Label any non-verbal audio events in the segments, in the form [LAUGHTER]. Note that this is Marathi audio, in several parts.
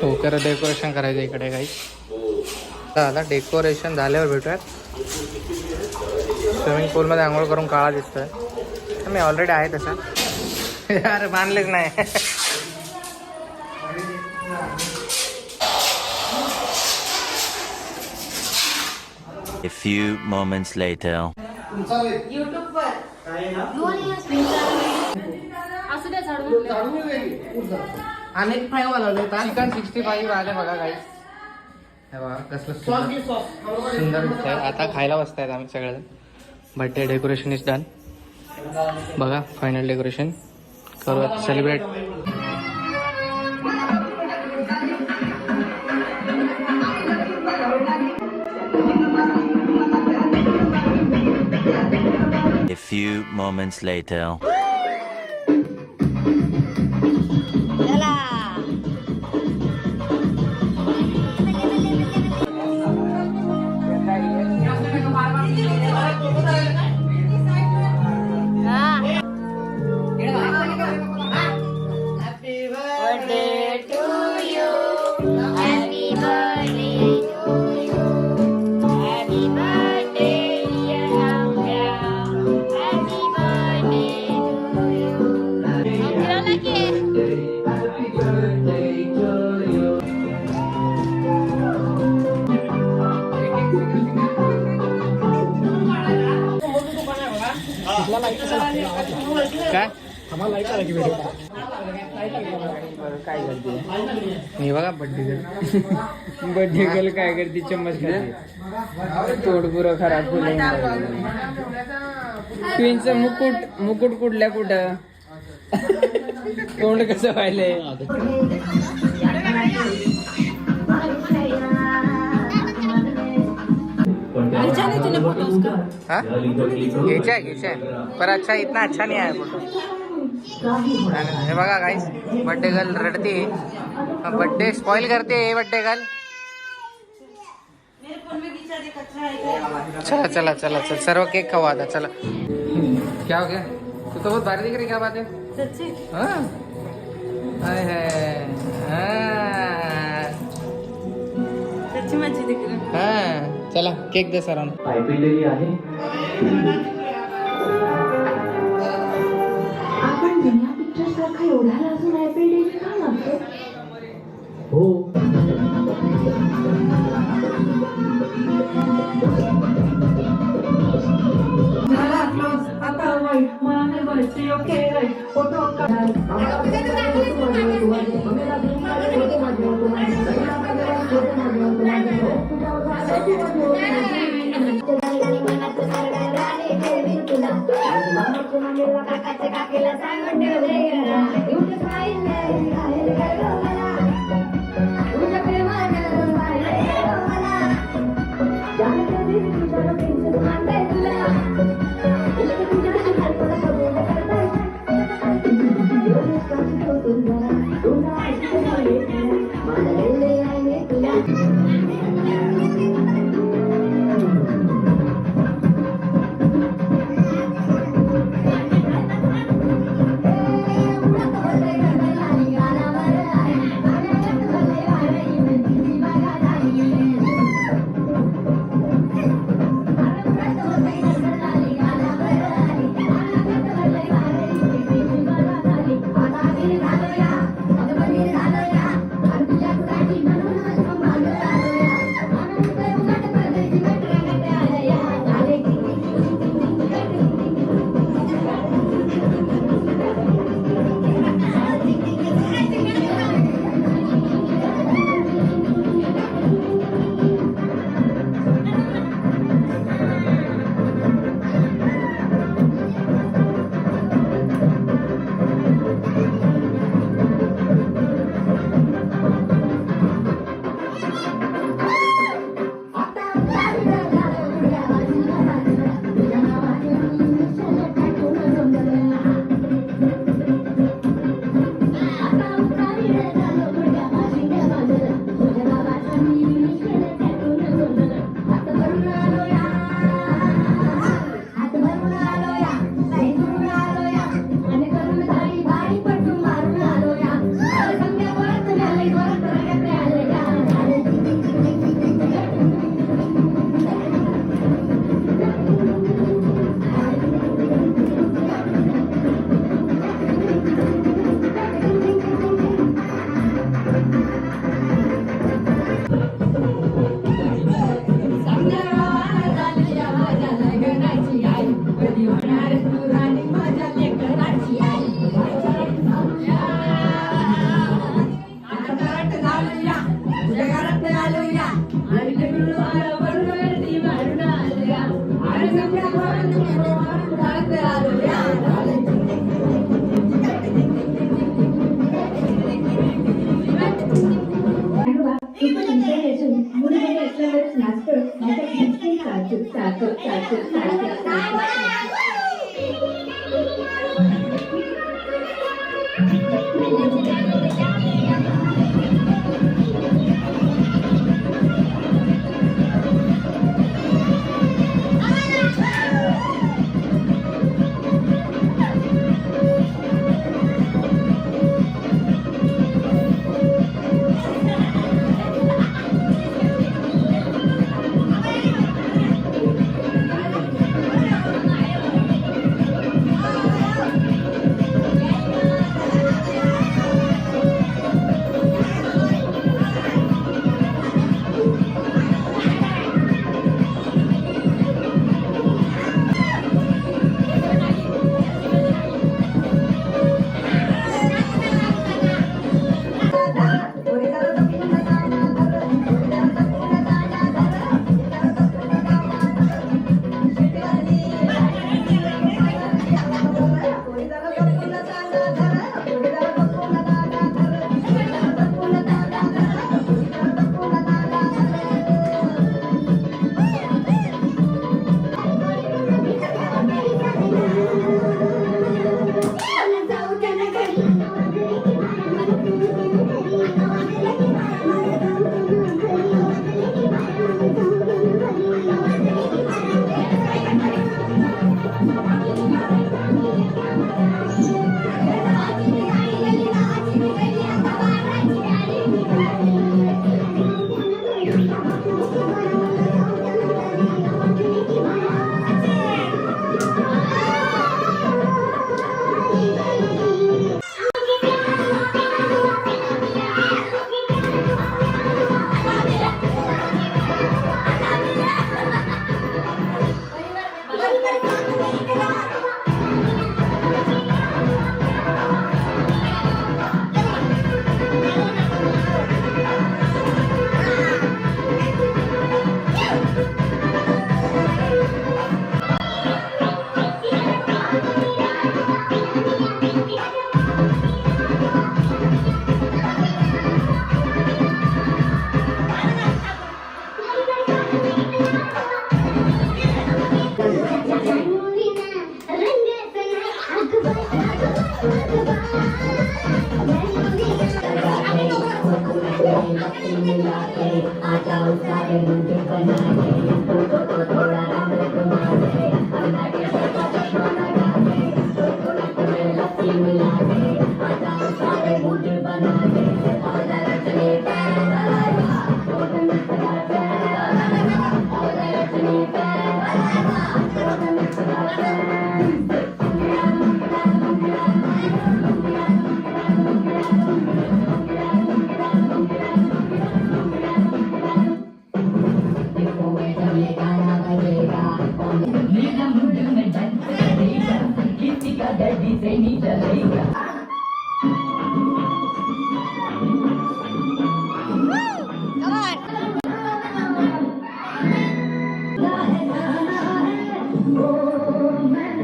टोकर डेकोरेशन करायचं इकडे काही. आता डेकोरेशन झाल्यावर भेटूयात. स्विमिंग पूलमध्ये आंघोळ करून काळा दिसतोय. तर मी ऑलरेडी आहे तसा. यार मानलेच नाही. A few moments later. द्या झाडून अनेक फ्राय वाढवले चिकन सिक्स्टी फाईव्ह आले बघा काही हे बघा कसलं सुंदर सुंदर दिसतंय. आता खायला बसतायत आम्ही सगळेजण. बर्थडे डेकोरेशन इज डन बघा फायनल डेकोरेशन करूयात. Celebrate A few moments later. काय? मी बघा बड्डे बर्थडे गर्ल काय करते? चम्मच खाते. तोड पुरं खराब ट्विनच मुकुट मुकुट कुठल्या कुठं? तोंड कसं व्हायलंय? हाँ? घ्यायचा आहे घ्यायचा आहे पर अच्छा इतना अच्छा नहीं आया फ़ोटो हे बघा गाईस बड्डे गर्ल रडते बड्डे स्पॉइल करते हे बड्डे गर्ल चला चला चला चल। सर्व केक खाओ आता चला। क्या हो गया? तू तो बहुत भारी दिख रही क्या बात है? सच्ची? हाँ। हाय हाय हाँ सच्ची मच्छी दिख रही हाँ। चला केक दे सर हो. मला आता मला okay photo Aquella sangre te lo diga, y un desmayo, y un desmayo,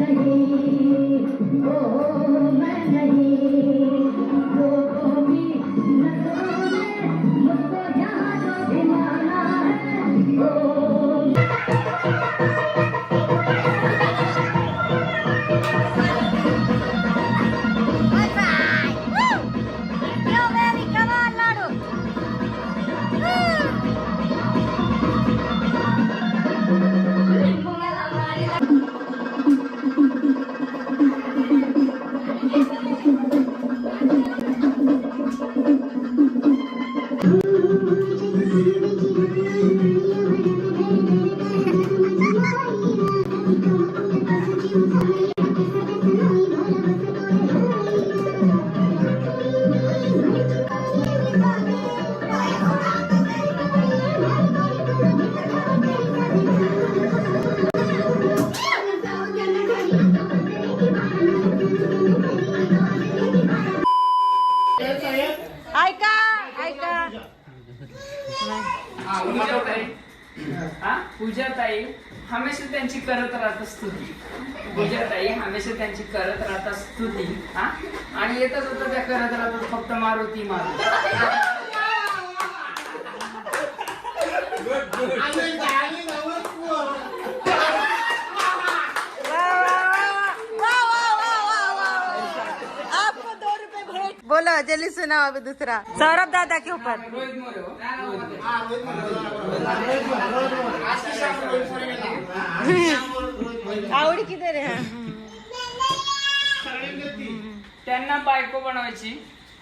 नहीं ओ मैं नहीं हा पूजाताई हमेशा त्यांची करत राहत स्तुती पूजाताई हमेशा त्यांची करत राहतात स्तुती हा? आणि येतच होतं त्या करत राहतात फक्त मारुती मारुती. [LAUGHS] चलिए सुनाओ अभी दूसरा. सौरभ दादा के ऊपर? हो. आवडी किती रे? त्यांना बायको बनवायची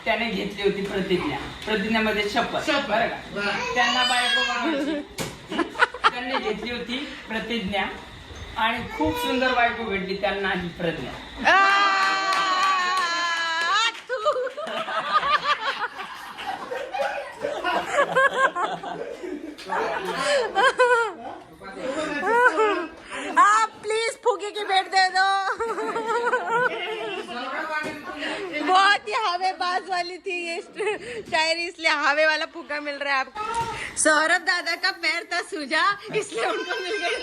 त्याने घेतली होती प्रतिज्ञा. प्रतिज्ञामध्ये शपथ. बरं का? त्यांना बायको बनवायची. त्यांनी घेतली होती प्रतिज्ञा. आणि खूप सुंदर बायको भेटली त्यांना ही प्रज्ञा आप प्लीज़ फूके की भेंट दे दो। बहुत ही हवेबाज वाली थी ये शायरी, इसलिए हवे वाला फूका मिल रहा है आपको। सौरभ दादा का पैर था सूजा, इसलिए उनको मिल गई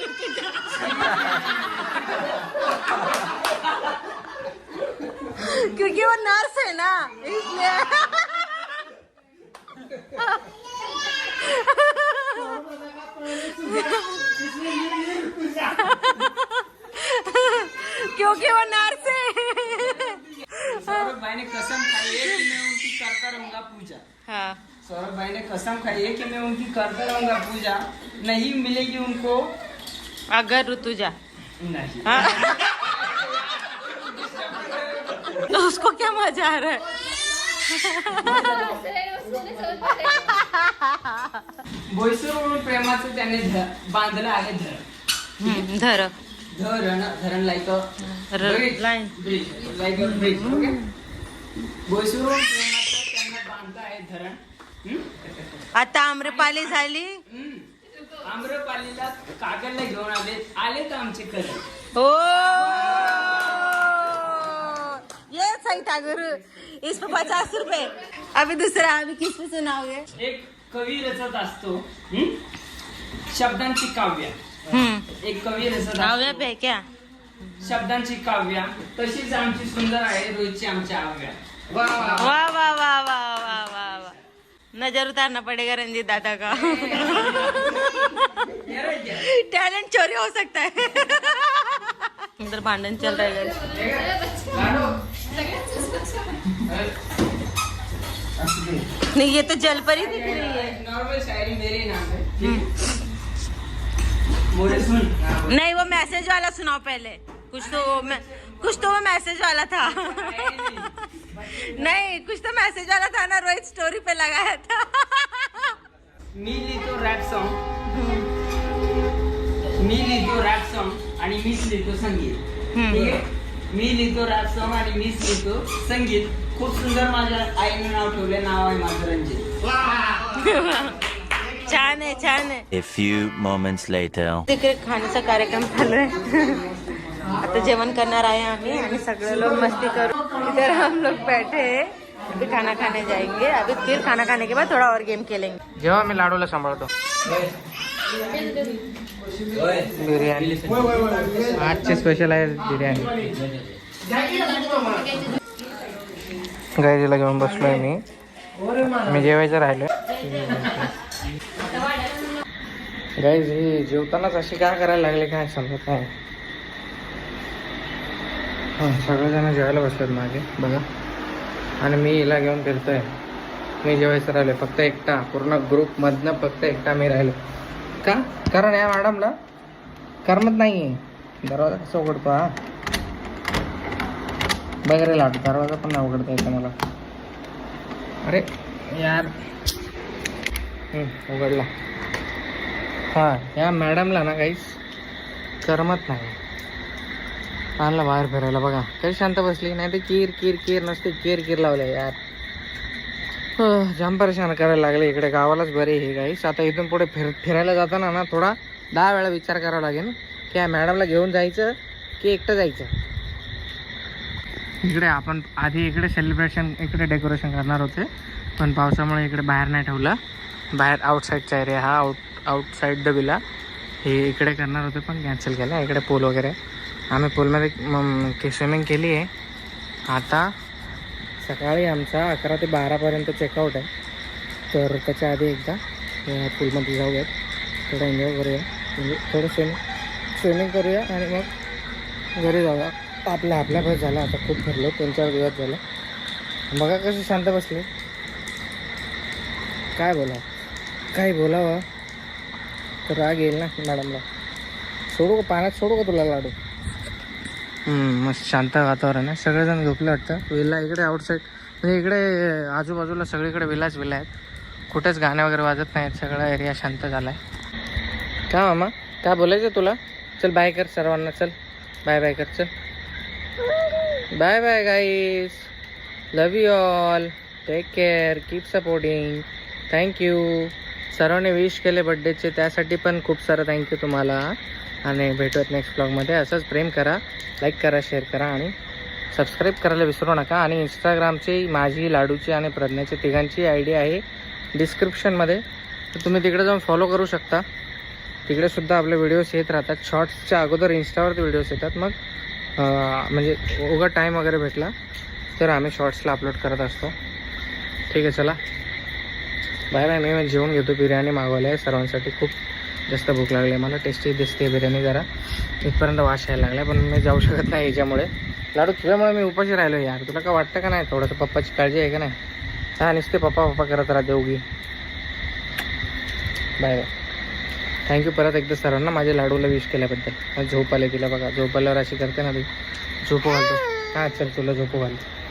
क्योंकि वो नर्स है ना, इसलिए। सौरभ भाई ने कसम खाई है कि मैं उनकी करता रहूंगा पूजा। नहीं मिलेगी उनको। अगर ऋतुजा नहीं। हाँ। तो उसको क्या मजा आ रहा है? बोईसरवरून प्रेमाचं त्याने ध- बांधलं आहे धरण हम्म, धर। धरण धरण लाईक र- line. Bridge like a bridge okay बोईसरवरून प्रेमाचं त्यांना बांधलं आहे धरण? आता आम्रपाली झाली. आम्रपालीला कागदला घेऊन आले. आले तर आमचे कदम ओ ये सही था गुरु. इस पे पचास रुपए अभी दूसरा अभी किस पे सुनाओगे एक कवी रचत असतो? शब्दांची काव्य. एक कवी रचत आव्या असतो पे क्या? शब्दांची काव्या. तशीच आमची सुंदर आहे रोजची आमच्या आव्या. वाह नज़र उतारना पड़ेगा रंजीत दादा का। [LAUGHS] टैलेंट चोरी हो सकता है। इधर भांडन चल रहा है नहीं ये तो जल पर ही दिख रही है। नॉर्मल शायरी मेरे नाम है। है? सुन। नहीं वो मैसेज वाला सुनाओ पहले। कुछ तो मैं कुछ तो वो मैसेज वाला था। नहीं कुछ तो मैसेज वाला था ना रोहित स्टोरी पे लगाया था। मी लिहितो रॅप सॉन्ग मी लिहितो रॅप सॉन्ग आणि मीच लिहितो संगीत। ठीक आहे? मी लिहितो रॅप सॉन्ग आणि मीच लिहितो संगीत। खूप सुंदर माझ्या आईने नाव ठेवले नाव आहे माझं रंजित छान आहे छान आहे. A few moments later. तिकडे खाण्याचा कार्यक्रम चालू आहे. आता जेवण करणार आहे आम्ही आणि सगळे लोग मस्ती करू. इधर हम लोग बैठे अभी खाना खाने जाएंगे. अभी फिर खाना खाने के बाद थोड़ा और गेम खेलेंगे. जेव्हा मी लाडूला सांभाळतो. बिर्याणी. आजचे स्पेशल आहे बिर्याणी. गायजीला घेऊन बसलोय मी. मी जेवायचं राहिलो गाईज ही जेवतानाच अशी काय करायला लागले काय समजत नाही. हां सगळेजण जेवायला बसतात माझे बघा. आणि मी हिला घेऊन फिरतोय. मी जेवायचं राहिलो फक्त एकटा पूर्ण ग्रुपमधनं फक्त एकटा मी राहिलो. का? कारण या मॅडमला करमत नाही आहे दरवाजा कसा उघडतो हा? बघ रे दरवाजा पण नाही उघडता येतो मला अरे यार. उघडला. हां या मॅडमला ना काहीच करमत नाही. आणला बाहेर फिरायला बघा. काही शांत बसली नाही ते किर किर किर नसते किर किर लावले यार. हो, जाम परेशान करायला लागले इकडे. गावालाच बरे हे गाईस आता इथून पुढे फिर फिरायला जाताना ना थोडा दहा वेळा विचार करावा लागेल. की या मॅडमला घेऊन जायचं की एकटं जायचं? इकडे आपण आधी इकडे सेलिब्रेशन इकडे डेकोरेशन करणार होते. पण पावसामुळे इकडे बाहेर नाही ठेवलं. बाहेर आउटसाईडचा एरिया हा आउट आउटसाईड द विला हे इकडे करणार होते पण कॅन्सल केलं. इकडे पूल वगैरे. आम्ही पूलमध्ये स्विमिंग केली आहे. आता सकाळी आमचा अकरा ते बारापर्यंत चेकआउट आहे. तर त्याच्या आधी एकदा पूलमध्ये जाऊयात. थोडं एन्जॉय करूया. म्हणजे थोडं स्विमिंग स्विमिंग करूया आणि मग घरी जाऊया. आपल्या आपल्या बस झाला. आता खूप भरलं. तीन चार दिवस झालं. बघा कसे शांत बसले. काय बोलावं? काय बोलावं? तर राग येईल ना मॅडमला. सोडू का? पाण्यात सोडू का तुला लाडू? मस्त शांत वातावरण आहे. सगळेजण झोपले वाटतं. विला इकडे आउटसाईड म्हणजे इकडे आजूबाजूला सगळीकडे विलाच विला आहेत. कुठेच गाणे वगैरे वाजत नाहीत. सगळा एरिया शांत झाला आहे का मामा? काय बोलायचं तुला? चल बाय कर सर्वांना चल. बाय बाय कर चल. Bye bye guys love you all take care keep supporting thank you सर्वांनी विश केले बड्डेचे त्यासाठी पण खूप सारं थँक्यू तुम्हाला आणि भेटूयात नेक्स्ट ब्लॉगमध्ये असंच प्रेम करा लाईक करा शेअर करा आणि सबस्क्राईब करायला विसरू नका. आणि इंस्टाग्रामची माझी लाडूची आणि प्रज्ञाची तिघांची आय डी आहे डिस्क्रिप्शनमध्ये तर तुम्ही तिकडे जाऊन फॉलो करू शकता. तिकडेसुद्धा आपले व्हिडिओज येत राहतात. शॉर्ट्सच्या अगोदर इंस्टावरती व्हिडिओज येतात. मग म्हणजे उगा टाईम वगैरे भेटला तर आम्ही शॉर्ट्सला अपलोड करत असतो. ठीक आहे चला. बाय बाय मी जेवण घेतो. बिर्याणी मागवलं आहे सर्वांसाठी खूप जास्त भूक लागली आहे मला टेस्टी दिसते बिर्याणी जरा. इथपर्यंत वास यायला लागला पण मी जाऊ शकत नाही याच्यामुळे. लाडू तुझ्यामुळे मी उपाशी राहिलो यार. तुला काय वाटतं का नाही थोडंसं? पप्पाची काळजी आहे का नाही? हा निसते पप्पा पप्पा करत राहते उगी. Bye bye. थँक्यू परत एकदा सरांना माझ्या लाडूला विश केल्याबद्दल. झोप आले तिला बघा. झोप आल्यावर अशी करते ना ती. झोपू घालतो. हां चल तुला झोपू घालतो.